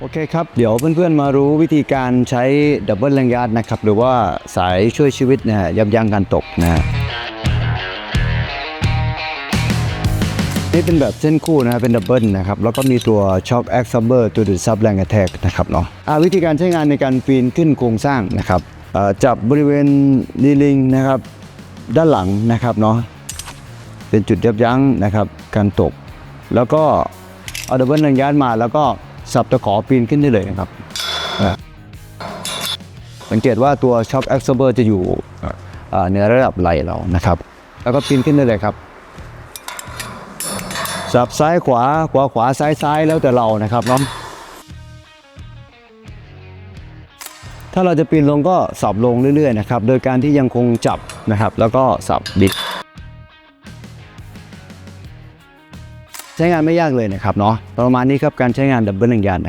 โอเคครับ เดี๋ยวเพื่อนๆมารู้วิธีการใช้ดับเบิลแรงยาร์ดนะครับ หรือว่าสายช่วยชีวิตนะยับยั้งการตกนะฮะนี่เป็นแบบเส้นคู่นะเป็นดับเบิลนะครับ แล้วก็มีตัวช็อคแอคซัมเบอร์ตัวดูดซับแรงกระแทกนะครับเนาะวิธีการใช้งานในการปีนขึ้นโครงสร้างนะครับจับบริเวณดีลิงนะครับ ด้านหลังนะครับเนาะเป็นจุดยับยั้งนะครับการตก แล้วก็เอาดับเบิลแรงยาร์ดมาแล้วก็ สับตะขอปีนขึ้นได้เลยนะครับสังเกตว่าตัวช็อคแอคซัมเบอร์จะอยู่อ่าในระดับไหลเรานะครับ แล้วก็ปีนขึ้นได้เลยครับสับซ้ายขวาขวาขวาซ้ายซ้ายแล้วแต่เรานะครับน้องถ้าเราจะปีนลงก็สับลงเรื่อยๆนะครับ โดยการที่ยังคงจับนะครับ แล้วก็สับบิด ใช้งานไม่ยากเลยนะครับเนาะประมาณนี้ครับการใช้งานดับเบิลหนึ่งยานนะ